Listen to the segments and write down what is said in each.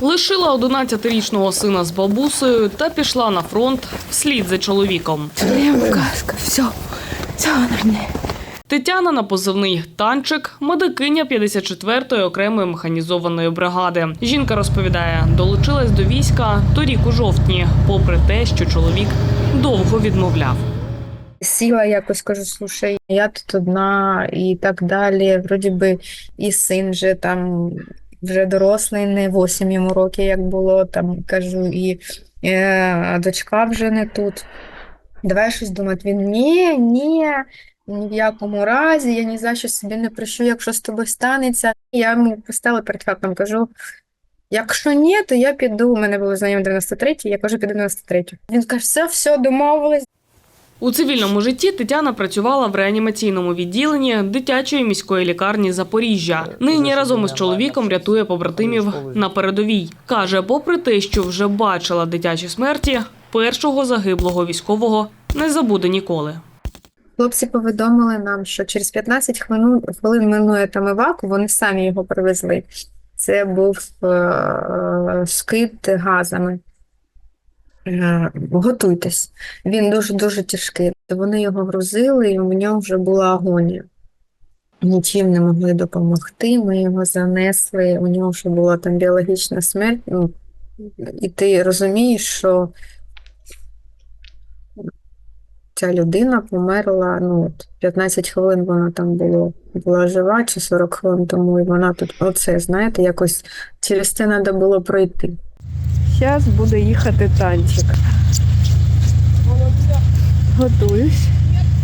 Лишила 11-річного сина з бабусею та пішла на фронт вслід за чоловіком. Казка, все, все на мене. Тетяна на позивний танчик, медикиня 54-ї окремої механізованої бригади. Жінка розповідає, долучилась до війська торік у жовтні, попри те, що чоловік довго відмовляв. Сіла якось кажу, слушай, я тут одна і так далі. Вроді би і син вже там вже дорослий, не 8 йому років, як було. Там кажу, і е, дочка вже не тут. Давай щось думати. Він ні, ні, ні в якому разі, я ні за що собі не прощу, якщо з тобою станеться. Я йому поставила перед фактом, кажу. Якщо ні, то я піду. У мене було знайоме 93 я кажу, піду 93 Він каже, все, все, домовились. У цивільному житті Тетяна працювала в реанімаційному відділенні дитячої міської лікарні Запоріжжя. Нині разом із чоловіком рятує побратимів на передовій. Каже, попри те, що вже бачила дитячі смерті, першого загиблого військового не забуде ніколи. Хлопці повідомили нам, що через 15 хвилин, хвилин минує там еваку, вони самі його привезли. Це був е, скид газами. Е, готуйтесь. Він дуже-дуже тяжкий. Вони його грузили, і у нього вже була агонія. Нічим не могли допомогти. Ми його занесли, у нього вже була там біологічна смерть. Ну, і ти розумієш, що ця людина померла, ну, от 15 хвилин вона там було, була жива, чи 40 хвилин тому, і вона тут, оце, знаєте, якось через це треба було пройти. Зараз буде їхати танчик. Готуюсь.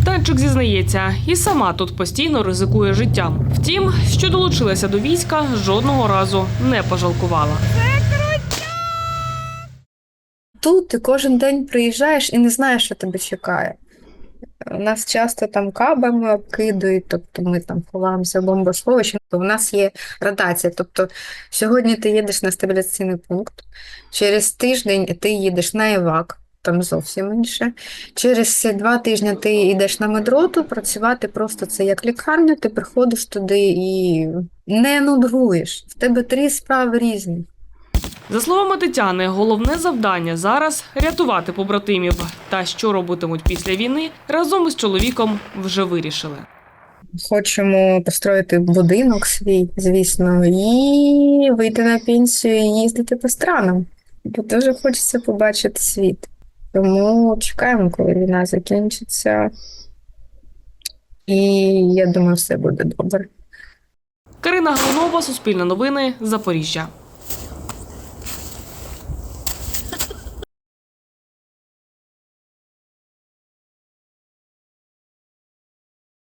Танчик зізнається, і сама тут постійно ризикує життям. Втім, що долучилася до війська, жодного разу не пожалкувала. Тут ти кожен день приїжджаєш і не знаєш, що тебе чекає. Нас часто там кабами обкидують, тобто ми там ховаємося в бомбосховищі. У нас є ротація. Тобто сьогодні ти їдеш на стабіляційний пункт, через тиждень ти їдеш на ЕВАК, там зовсім інше. Через два тижні ти йдеш на медроту, працювати просто це як лікарня, ти приходиш туди і не нудьгуєш. В тебе три справи різні. За словами Тетяни, головне завдання зараз рятувати побратимів. Та що робитимуть після війни, разом із чоловіком вже вирішили. Хочемо построїти будинок свій, звісно, і вийти на пенсію і їздити по странам. Бо дуже хочеться побачити світ. Тому чекаємо, коли війна закінчиться. І я думаю, все буде добре. Карина Глинова, Суспільне новини, Запоріжжя.